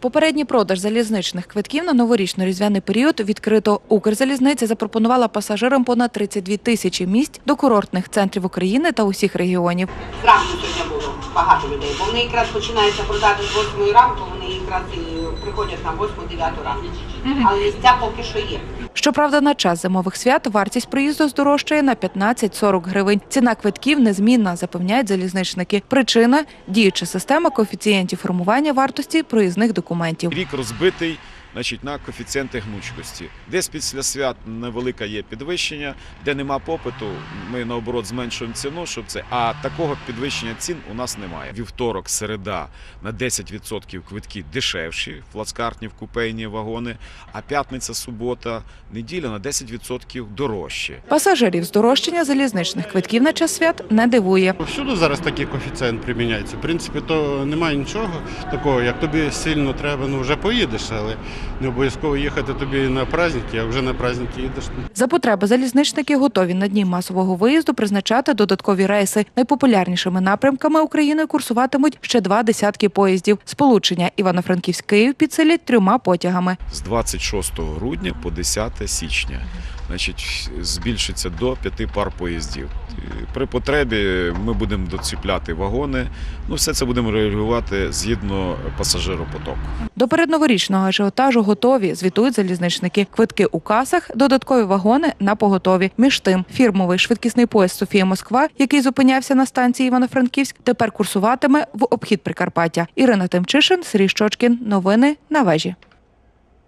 Попередній продаж залізничних квитків на новорічно-різдвяний період відкрито. Укрзалізниця запропонувала пасажирам понад 32 тисячі місць до курортних центрів України та усіх регіонів. Зранку сьогодні було багато людей, бо вони якраз починаються продати з 8 ранку, вони якраз і приходять на 8-9 ранку. Але місця поки що є. Щоправда, на час зимових свят вартість проїзду здорожчає на 15-40 гривень. Ціна квитків незмінна, запевняють залізничники. Причина діюча система коефіцієнтів формування вартості проїзних документів. Рік розбитий значить, на коефіцієнти гнучкості. Десь після свят невелике є підвищення, де нема попиту, ми наоборот зменшуємо ціну, щоб це. А такого підвищення цін у нас немає. Вівторок, середа на 10% квитки дешевші, плацкартні, купейні вагони, а п'ятниця, субота, неділя на 10% дорожче. Пасажирів здорожчання залізничних квитків на час свят не дивує. Всюди зараз такий коефіцієнт приміняється. В принципі, то немає нічого такого. Як тобі сильно треба, ну вже поїдеш, але не обов'язково їхати тобі на праздники, а вже на праздники їдеш. За потреби залізничники готові на дні масового виїзду призначати додаткові рейси. Найпопулярнішими напрямками України курсуватимуть ще два десятки поїздів. Сполучення Івано-Франківськ-Київ підсилять трьома потягами. з 26 грудня по 10 січня. Значить, збільшиться до п'яти пар поїздів. При потребі ми будемо доціпляти вагони. Ну, все це будемо реагувати згідно пасажиропотоку. До передноворічного ажіотажу готові, звітують залізничники. Квитки у касах, додаткові вагони на поготові. Між тим, фірмовий швидкісний поїзд Софія Москва, який зупинявся на станції Івано-Франківськ, тепер курсуватиме в обхід Прикарпаття. Ірина Тимчишин, Сергій Щочкін. Новини на вежі.